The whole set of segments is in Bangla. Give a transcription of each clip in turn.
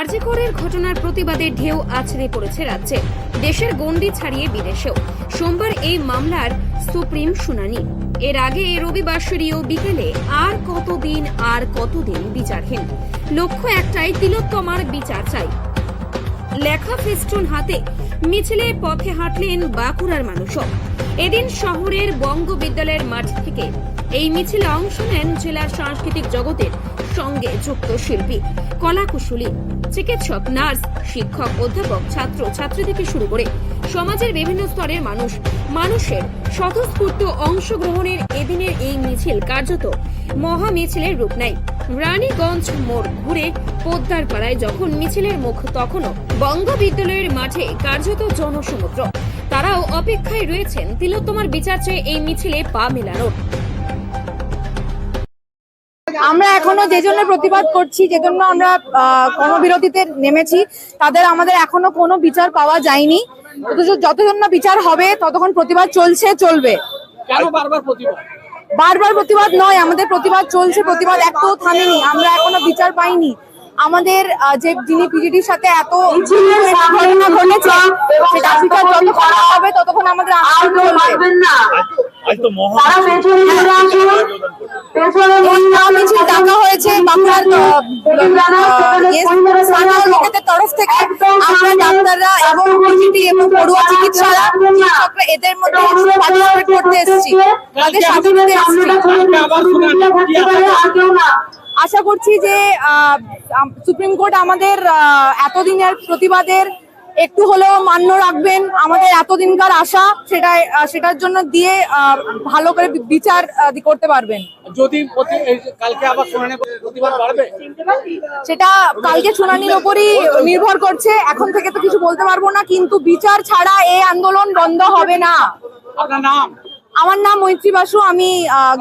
আরজিকরের ঘটনার প্রতিবাদে ঢেউ আছড়ে পড়েছে রাজ্যে। দেশের গণ্ডি ছাড়িয়ে বিদেশেও। সোমবার এই মামলার সুপ্রিম শুনানি। এর আগে রবিবাসরীয় বিকেলে আর কতদিন আর কতদিন বিচারহীন? লক্ষ্য একটাই, তিলোত্তমার বিচার চাই। লেখা ফেস্টুন হাতে। মিছিলে পথে হাঁটলেন বাঁকুড়ার মানুষও। এদিন শহরের বঙ্গ বিদ্যালয়ের মাঠ থেকে এই মিছিলে অংশ নেন জেলার সাংস্কৃতিক জগতের সঙ্গে যুক্ত শিল্পী, কলাকুশলী, চিকিৎসক, নার্স, শিক্ষক, অধ্যাপক, ছাত্র, ছাত্রী থেকে শুরু করে সমাজের বিভিন্ন স্তরের মানুষ মানুষের স্বতঃস্ফূর্ত অংশগ্রহণের এদিনের এই মিছিল কার্যত মহা মিছিলের রূপ নেয়। রানীগঞ্জ মোড় ঘুরে পোদ্দার পাড়ায় যখন মিছিলের মুখ তখনও বঙ্গ বিদ্যালয়ের মাঠে কার্যত জনসমুদ্র, তারাও অপেক্ষায় রয়েছেন তিলোত্তমার বিচার চেয়ে এই মিছিলে পা মেলানোর। আমরা এখনও যে জন্য প্রতিবাদ করছি যে জন্য আমরা আহ, কর্মবিরতিতে নেমেছি তাদের আমাদের এখনও কোনো বিচার পাওয়া যায়নি। অথচ যতজন না বিচার হবে ততক্ষণ প্রতিবাদ চলছে চলবে। কেন বারবার প্রতিবাদ? বারবার প্রতিবাদ নয় আমাদের প্রতিবাদ চলছে প্রতিবাদ একটাও থামেনি আমরা এখনও বিচার পাইনি। আমাদের যে যিনি পিজিডির সাথে এত ঘটনা ঘটেছে সেটা বিচার যত করা হবে ততক্ষণ আমাদের আন্দোলন চলবে। ডাকা হয়েছে বাংলার লোকেদের তরফ থেকে আমরা ডাক্তাররা এবং পিজিটি এবং পড়ুয়া চিকিৎসারা চিকিৎসকরা এদের মধ্যে পার্টিসিপেট করতে এসেছি। তাদের সাথে এসেছি আশা করছি যে আহ, সুপ্রিম কোর্ট আমাদের আহ, এতদিনের প্রতিবাদের একটু হলেও মান্য রাখবেন। আমাদের এতদিনকার আশা সেটা আহ, সেটার জন্য দিয়ে আহ, ভালো করে বিচার করতে পারবেন। যদি কালকে আবার শুনানি প্রতিবাদ বাড়বে? সেটা কালকে শুনানির ওপরই নির্ভর করছে। এখন থেকে তো কিছু বলতে পারব না কিন্তু বিচার ছাড়া এই আন্দোলন বন্ধ হবে না। আপনার নাম? আমার নাম মৈত্রী বাসু আমি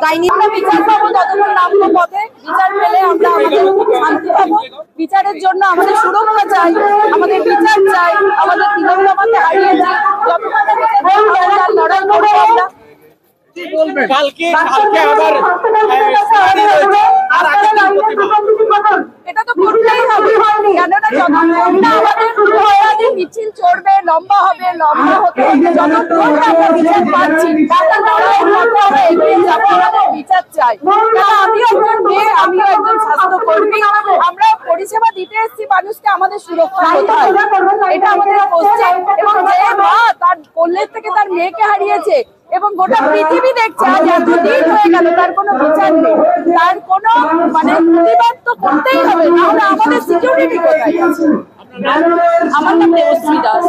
গাইনি। বিচার পাবো ততক্ষণ নামবো পথে। বিচার পেলে আমরা আমাদের শান্তি পাবো। বিচারের জন্য আমাদের সুরক্ষা চাই আমাদের বিচার চাই আমাদের তিলোত্তমাতে হারিয়েছে যতক্ষণ না বিচার পাবো, আমরা লড়াই করব আমরা কালকে কালকে আবার আহ, শুনানি রয়েছে। আর আগে এটা তো করতেই হবে। কেননা যতক্ষণ না আমাদের হয়রানি মিছিল চড়বে লম্বা হবে লম্বা হতে যতক্ষণ না আমরা বিচার পাচ্ছি ততক্ষণ লড়াই করতে হবে এগিয়ে যাব আমাদের বিচার চাই। আমিও একজন মেয়ে আমিও একজন স্বাস্থ্য কর্মী আমরা পরিষেবা দিতে এসেছি মানুষকে আমাদের সুরক্ষা হয়। এটা আমাদের কোশ্চেন এবং যে মা তার কোলের থেকে তার মেয়েকে হারিয়েছে এবং গোটা পৃথিবী দেখছে আজ এতদিন হয়ে গেল তার কোনো বিচার নেই। তার কোনো মানে প্রতিবাদ তো করতেই হবে তাহলে আমাদের সিকিউরিটি কোথায়? আমার নাম দেবশ্রী দাস।